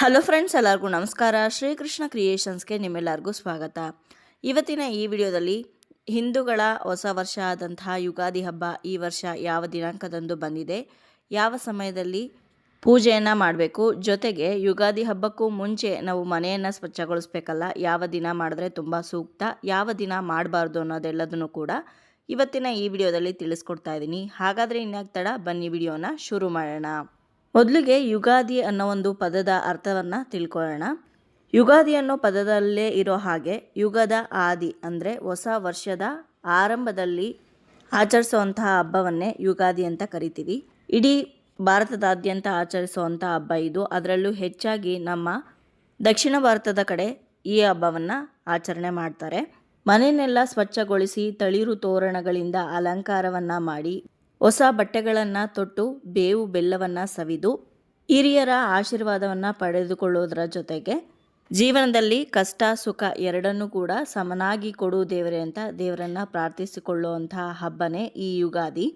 Hello friends, ಎಲ್ಲರಿಗೂ ನಮಸ್ಕಾರ. ಶ್ರೀಕೃಷ್ಣ ಕ್ರಿಯೇಷನ್ಸ್ಗೆ ನಿಮ್ಮೆಲ್ಲರಿಗೂ ಸ್ವಾಗತ. ಇವತ್ತಿನ ಈ ವಿಡಿಯೋದಲ್ಲಿ ಹಿಂದೂಗಳ ಹೊಸ ವರ್ಷ ಆದಂತಹ ಯುಗಾದಿ ಹಬ್ಬ ಈ ವರ್ಷ ಯಾವ ದಿನಾಂಕದಂದು ಬಂದಿದೆ, ಯಾವ ಸಮಯದಲ್ಲಿ ಪೂಜೆಯನ್ನು ಮಾಡಬೇಕು, ಜೊತೆಗೆ ಯುಗಾದಿ ಹಬ್ಬಕ್ಕೂ ಮುಂಚೆ ನಾವು ಮನೆಯನ್ನು ಸ್ವಚ್ಛಗೊಳಿಸ್ಬೇಕಲ್ಲ, ಯಾವ ದಿನ ಮಾಡಿದ್ರೆ ತುಂಬ ಸೂಕ್ತ, ಯಾವ ದಿನ ಮಾಡಬಾರ್ದು ಅನ್ನೋದೆಲ್ಲದನ್ನು ಕೂಡ ಇವತ್ತಿನ ಈ ವಿಡಿಯೋದಲ್ಲಿ ತಿಳಿಸ್ಕೊಡ್ತಾ ಇದ್ದೀನಿ. ಹಾಗಾದರೆ ಇನ್ಯಾಕೆ ತಡ, ಬನ್ನಿ ವಿಡಿಯೋನ ಶುರು ಮಾಡೋಣ. ಮೊದಲಿಗೆ ಯುಗಾದಿ ಅನ್ನೋ ಒಂದು ಪದದ ಅರ್ಥವನ್ನು ತಿಳ್ಕೊಳ್ಳೋಣ. ಯುಗಾದಿ ಅನ್ನೋ ಪದದಲ್ಲೇ ಇರೋ ಹಾಗೆ ಯುಗದ ಆದಿ ಅಂದರೆ ಹೊಸ ವರ್ಷದ ಆರಂಭದಲ್ಲಿ ಆಚರಿಸುವಂತಹ ಹಬ್ಬವನ್ನೇ ಯುಗಾದಿ ಅಂತ ಕರಿತೀವಿ. ಇಡೀ ಭಾರತದಾದ್ಯಂತ ಆಚರಿಸುವಂಥ ಹಬ್ಬ ಇದು. ಅದರಲ್ಲೂ ಹೆಚ್ಚಾಗಿ ನಮ್ಮ ದಕ್ಷಿಣ ಭಾರತದ ಕಡೆ ಈ ಹಬ್ಬವನ್ನು ಆಚರಣೆ ಮಾಡ್ತಾರೆ. ಮನೆಯನ್ನೆಲ್ಲ ಸ್ವಚ್ಛಗೊಳಿಸಿ ತಳಿರು ತೋರಣಗಳಿಂದ ಅಲಂಕಾರವನ್ನು ಮಾಡಿ ಹೊಸ ಬಟ್ಟೆಗಳನ್ನು ತೊಟ್ಟು ಬೇವು ಬೆಲ್ಲವನ್ನು ಸವಿದು ಹಿರಿಯರ ಆಶೀರ್ವಾದವನ್ನು ಪಡೆದುಕೊಳ್ಳೋದರ ಜೊತೆಗೆ ಜೀವನದಲ್ಲಿ ಕಷ್ಟ, ಸುಖ ಎರಡನ್ನೂ ಕೂಡ ಸಮನಾಗಿ ಕೊಡು ದೇವರೇ ಅಂತ ದೇವರನ್ನ ಪ್ರಾರ್ಥಿಸಿಕೊಳ್ಳುವಂತಹ ಹಬ್ಬನೇ ಈ ಯುಗಾದಿ.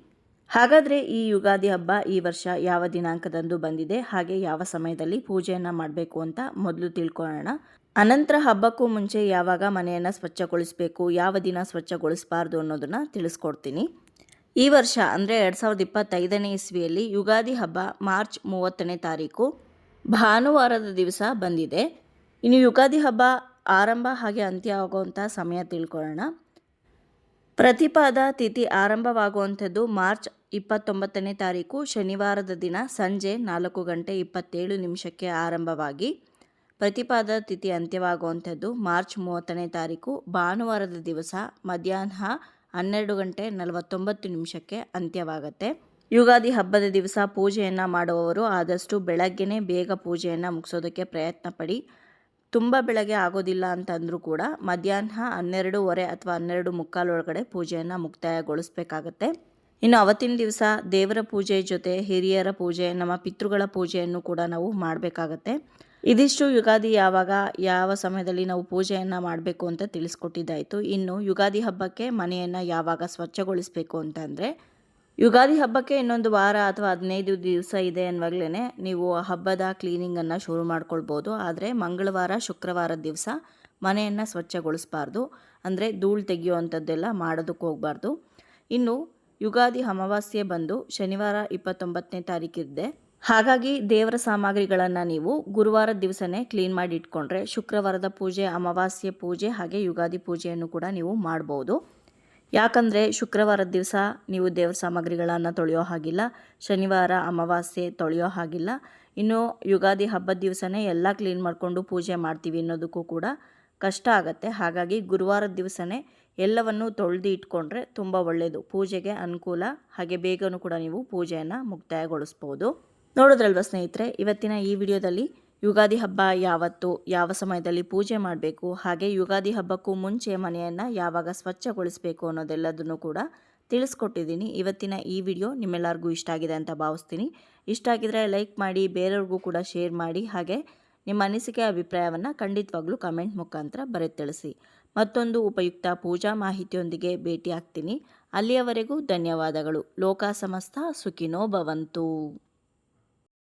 ಹಾಗಾದರೆ ಈ ಯುಗಾದಿ ಹಬ್ಬ ಈ ವರ್ಷ ಯಾವ ದಿನಾಂಕದಂದು ಬಂದಿದೆ, ಹಾಗೆ ಯಾವ ಸಮಯದಲ್ಲಿ ಪೂಜೆಯನ್ನು ಮಾಡಬೇಕು ಅಂತ ಮೊದಲು ತಿಳ್ಕೊಳ್ಳೋಣ. ಅನಂತರ ಹಬ್ಬಕ್ಕೂ ಮುಂಚೆ ಯಾವಾಗ ಮನೆಯನ್ನು ಸ್ವಚ್ಛಗೊಳಿಸಬೇಕು, ಯಾವ ದಿನ ಸ್ವಚ್ಛಗೊಳಿಸಬಾರ್ದು ಅನ್ನೋದನ್ನು ತಿಳಿಸ್ಕೊಡ್ತೀನಿ. ಈ ವರ್ಷ, ಅಂದರೆ ಎರಡು ಸಾವಿರದ ಇಪ್ಪತ್ತೈದನೇ ಇಸ್ವಿಯಲ್ಲಿ ಯುಗಾದಿ ಹಬ್ಬ ಮಾರ್ಚ್ ಮೂವತ್ತನೇ ತಾರೀಕು ಭಾನುವಾರದ ದಿವಸ ಬಂದಿದೆ. ಇನ್ನು ಯುಗಾದಿ ಹಬ್ಬ ಆರಂಭ ಹಾಗೆ ಅಂತ್ಯ ಆಗುವಂಥ ಸಮಯ ತಿಳ್ಕೊಳ್ಳೋಣ. ಪ್ರತಿಪಾದ ತಿಥಿ ಆರಂಭವಾಗುವಂಥದ್ದು ಮಾರ್ಚ್ ಇಪ್ಪತ್ತೊಂಬತ್ತನೇ ತಾರೀಕು, ಶನಿವಾರದ ದಿನ ಸಂಜೆ ನಾಲ್ಕು ಗಂಟೆ ಇಪ್ಪತ್ತೇಳು ನಿಮಿಷಕ್ಕೆ ಆರಂಭವಾಗಿ ಪ್ರತಿಪಾದ ತಿಥಿ ಅಂತ್ಯವಾಗುವಂಥದ್ದು ಮಾರ್ಚ್ ಮೂವತ್ತನೇ ತಾರೀಕು ಭಾನುವಾರದ ದಿವಸ ಮಧ್ಯಾಹ್ನ ಹನ್ನೆರಡು ಗಂಟೆ ನಲವತ್ತೊಂಬತ್ತು ನಿಮಿಷಕ್ಕೆ ಅಂತ್ಯವಾಗುತ್ತೆ. ಯುಗಾದಿ ಹಬ್ಬದ ದಿವಸ ಪೂಜೆಯನ್ನು ಮಾಡುವವರು ಆದಷ್ಟು ಬೆಳಗ್ಗೆನೇ ಬೇಗ ಪೂಜೆಯನ್ನು ಮುಗಿಸೋದಕ್ಕೆ ಪ್ರಯತ್ನ ಪಡಿ. ತುಂಬ ಬೆಳಗ್ಗೆ ಆಗೋದಿಲ್ಲ ಅಂತಂದರೂ ಕೂಡ ಮಧ್ಯಾಹ್ನ ಹನ್ನೆರಡೂವರೆ ಅಥವಾ ಹನ್ನೆರಡು ಮುಕ್ಕಾಲೊಳಗಡೆ ಪೂಜೆಯನ್ನು ಮುಕ್ತಾಯಗೊಳಿಸಬೇಕಾಗತ್ತೆ. ಇನ್ನು ಅವತ್ತಿನ ದಿವಸ ದೇವರ ಪೂಜೆ ಜೊತೆ ಹಿರಿಯರ ಪೂಜೆ, ನಮ್ಮ ಪಿತೃಗಳ ಪೂಜೆಯನ್ನು ಕೂಡ ನಾವು ಮಾಡಬೇಕಾಗತ್ತೆ. ಇದಿಷ್ಟು ಯುಗಾದಿ ಯಾವಾಗ, ಯಾವ ಸಮಯದಲ್ಲಿ ನಾವು ಪೂಜೆಯನ್ನು ಮಾಡಬೇಕು ಅಂತ ತಿಳಿಸ್ಕೊಟ್ಟಿದ್ದಾಯಿತು. ಇನ್ನು ಯುಗಾದಿ ಹಬ್ಬಕ್ಕೆ ಮನೆಯನ್ನು ಯಾವಾಗ ಸ್ವಚ್ಛಗೊಳಿಸಬೇಕು ಅಂತಂದರೆ, ಯುಗಾದಿ ಹಬ್ಬಕ್ಕೆ ಇನ್ನೊಂದು ವಾರ ಅಥವಾ ಹದಿನೈದು ದಿವಸ ಇದೆ ಅನ್ನುವಾಗಲೇ ನೀವು ಹಬ್ಬದ ಕ್ಲೀನಿಂಗನ್ನು ಶುರು ಮಾಡ್ಕೊಳ್ಬೋದು. ಆದರೆ ಮಂಗಳವಾರ ಶುಕ್ರವಾರದ ದಿವಸ ಮನೆಯನ್ನು ಸ್ವಚ್ಛಗೊಳಿಸಬಾರ್ದು. ಅಂದರೆ ಧೂಳು ತೆಗೆಯುವಂಥದ್ದೆಲ್ಲ ಮಾಡೋದಕ್ಕೆ ಹೋಗಬಾರ್ದು. ಇನ್ನು ಯುಗಾದಿ ಅಮಾವಾಸ್ಯೆ ಬಂದು ಶನಿವಾರ ಇಪ್ಪತ್ತೊಂಬತ್ತನೇ ತಾರೀಕಿದೆ. ಹಾಗಾಗಿ ದೇವರ ಸಾಮಗ್ರಿಗಳನ್ನು ನೀವು ಗುರುವಾರದ ದಿವಸನೇ ಕ್ಲೀನ್ ಮಾಡಿ ಇಟ್ಕೊಂಡ್ರೆ ಶುಕ್ರವಾರದ ಪೂಜೆ, ಅಮಾವಾಸ್ಯೆ ಪೂಜೆ ಹಾಗೆ ಯುಗಾದಿ ಪೂಜೆಯನ್ನು ಕೂಡ ನೀವು ಮಾಡ್ಬೋದು. ಯಾಕಂದರೆ ಶುಕ್ರವಾರದ ದಿವಸ ನೀವು ದೇವರ ಸಾಮಗ್ರಿಗಳನ್ನು ತೊಳೆಯೋ ಹಾಗಿಲ್ಲ, ಶನಿವಾರ ಅಮಾವಾಸ್ಯೆ ತೊಳೆಯೋ ಹಾಗಿಲ್ಲ. ಇನ್ನು ಯುಗಾದಿ ಹಬ್ಬದ ದಿವಸನೇ ಎಲ್ಲ ಕ್ಲೀನ್ ಮಾಡಿಕೊಂಡು ಪೂಜೆ ಮಾಡ್ತೀವಿ ಅನ್ನೋದಕ್ಕೂ ಕೂಡ ಕಷ್ಟ ಆಗುತ್ತೆ. ಹಾಗಾಗಿ ಗುರುವಾರದ ದಿವಸನೇ ಎಲ್ಲವನ್ನು ತೊಳೆದು ಇಟ್ಕೊಂಡ್ರೆ ತುಂಬ ಒಳ್ಳೆಯದು ಪೂಜೆಗೆ ಅನುಕೂಲ ಹಾಗೆ ಬೇಗನೂ ಕೂಡ ನೀವು ಪೂಜೆಯನ್ನು ಮುಕ್ತಾಯಗೊಳಿಸ್ಬೋದು. ನೋಡಿದ್ರಲ್ವ ಸ್ನೇಹಿತರೆ, ಇವತ್ತಿನ ಈ ವಿಡಿಯೋದಲ್ಲಿ ಯುಗಾದಿ ಹಬ್ಬ ಯಾವತ್ತು, ಯಾವ ಸಮಯದಲ್ಲಿ ಪೂಜೆ ಮಾಡಬೇಕು, ಹಾಗೆ ಯುಗಾದಿ ಹಬ್ಬಕ್ಕೂ ಮುಂಚೆ ಮನೆಯನ್ನು ಯಾವಾಗ ಸ್ವಚ್ಛಗೊಳಿಸಬೇಕು ಅನ್ನೋದೆಲ್ಲದನ್ನು ಕೂಡ ತಿಳಿಸ್ಕೊಟ್ಟಿದ್ದೀನಿ. ಇವತ್ತಿನ ಈ ವಿಡಿಯೋ ನಿಮ್ಮೆಲ್ಲರಿಗೂ ಇಷ್ಟ ಆಗಿದೆ ಅಂತ ಭಾವಿಸ್ತೀನಿ. ಇಷ್ಟ ಆಗಿದ್ರೆ ಲೈಕ್ ಮಾಡಿ, ಬೇರೆಯವ್ರಿಗೂ ಕೂಡ ಶೇರ್ ಮಾಡಿ, ಹಾಗೆ ನಿಮ್ಮ ಅನಿಸಿಕೆ, ಅಭಿಪ್ರಾಯವನ್ನು ಖಂಡಿತವಾಗ್ಲೂ ಕಮೆಂಟ್ ಮುಖಾಂತರ ಬರೆ ತಿಳಿಸಿ. ಮತ್ತೊಂದು ಉಪಯುಕ್ತ ಪೂಜಾ ಮಾಹಿತಿಯೊಂದಿಗೆ ಭೇಟಿ ಆಗ್ತೀನಿ ಅಲ್ಲಿಯವರೆಗೂ ಧನ್ಯವಾದಗಳು. ಲೋಕ ಸಮಸ್ತ ಸುಖಿನೋ ಭವಂತು.